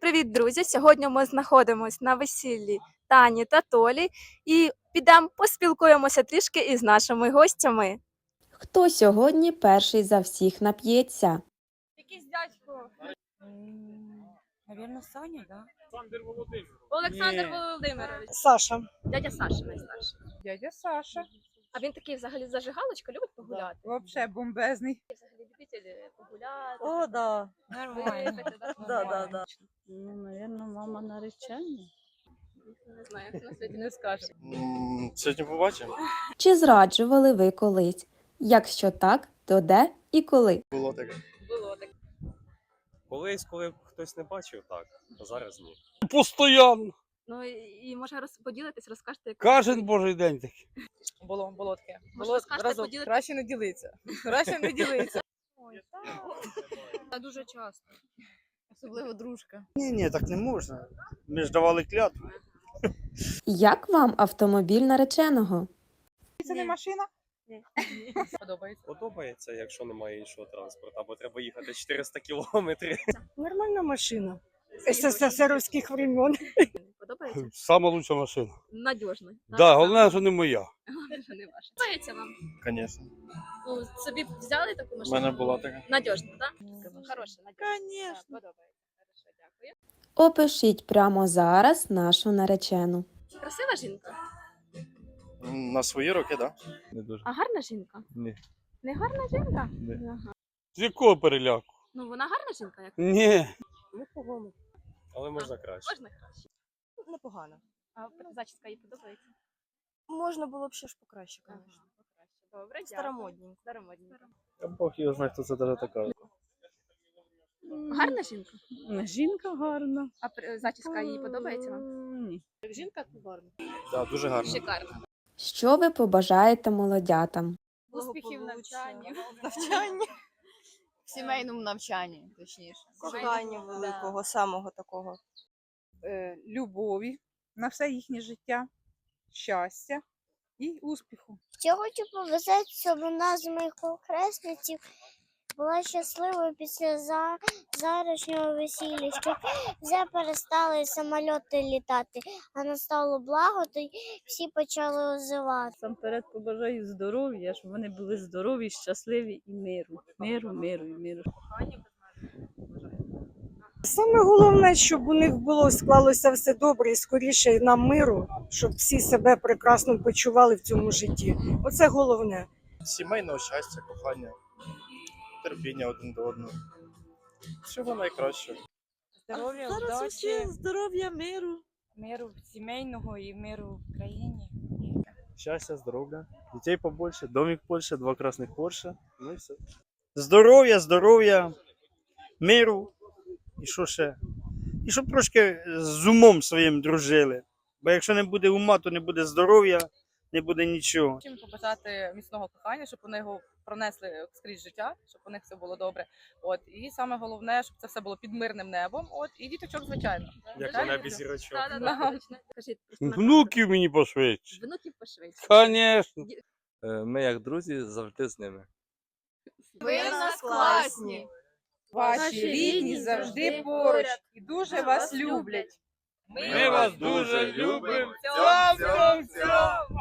Привіт, друзі! Сьогодні ми знаходимося на весіллі Тані та Толі і підемо поспілкуємося трішки із нашими гостями. Хто сьогодні перший за всіх нап'ється? Якийсь дядько Наверное, Саня, да? Олександр Ні. Володимирович. Саша. Дядя Саша найстарший. Дядя Саша. А він такий взагалі зажигалочка, любить погуляти. Вообще бомбезний. Любитель погуляти. О, да. випити, да? Да, да. Ну, наверное, мама наречена. Не знаю, як на світі Не скаже. М, Сьогодні побачимо. Чи зраджували ви колись? Якщо так, то де і коли? Було таке. було таке. Колись, коли хтось не бачив, так, а зараз ні. Постоянно. Ну і, і може роз... поділитись, розкажете, як Кожен божий день такий. Було, було таке. Може, Було розкажете, разом. поділитесь? Краще не ділитися. Краще не ділитися. Та дуже часто. Особливо дружка. Ні, ні, так не можна. Ми ж давали клятву. Як вам автомобіль нареченого? Це не машина? Подобається. Подобається, якщо немає іншого транспорту, або треба їхати 400 кілометрів. Нормальна машина. СССРівських времен. Подобається? Сама лучша машина. Надіжно. Да, головне, що не моя. Головне, що не ваше. Подобається вам? Звісно. Ну, собі взяли таку У машину? мене була така. Надіжно, так? Хороша, надіжна. Конечно. Подобається. Хорошо, дякую. Опишіть прямо зараз нашу наречену. Красива жінка? На свої роки, так? Не дуже. А гарна жінка? Ні. Не гарна жінка? Ні. Ага. З якого переляку? Ну, вона гарна жінка, як Ні. непогано. Але можна краще. Можна краще. Непогано. А зачіска їй подобається? Можна було б ще ж покраще, Ага, звісно. покраще. Добре. Старомодненько. Старомодненько. Бог його знає, хто це навіть така. Гарна жінка? Жінка гарна. А при- зачіска їй подобається вам? Ні. Жінка гарна. Так, дуже гарно. Шикарна. Що ви побажаєте молодятам? Успіхів в навчанні. Навчання. В сімейному навчанні, точніше. Кохання великого, самого такого. Е, любові на все їхнє життя, щастя і успіху. Я хочу побажати, щоб одна з моїх похресниць була щасливою після за... зарашнього весілля, щоб вже перестали самольоти літати, а настало благо, то всі почали озивати. Насамперед побажаю здоров'я, щоб вони були здорові, щасливі і миру. Миру, миру і миру. Саме головне, щоб у них було склалося все добре і скоріше нам миру, щоб всі себе прекрасно почували в цьому житті. Оце головне. Сімейного щастя, кохання, терпіння один до одного. Всього найкращого. Здоров'я, Зараз удачі, здоров'я, миру. миру сімейного і миру в країні. Щастя, здоров'я. Дітей побольше, домик побольше, два красних Порше. Ну і все. Здоров'я, здоров'я, миру. І що ще? І щоб трошки з умом своїм дружили. Бо якщо не буде ума, то не буде здоров'я, не буде нічого. Всім побажати міцного кохання, щоб вони його пронесли скрізь життя, щоб у них все було добре. От і саме головне, щоб це все було під мирним небом. От і діточок, звичайно. Як на небі зірочок. Так, Ага. точно. Кажіть, Внуків мені пошвидше. Внуків пошвидше. Звісно. Ми, як друзі, завжди з ними. Ви в нас класні. Ваші рідні завжди поруч і дуже вас люблять. Ми вас дуже любимо. Цьом, цьом, цьом.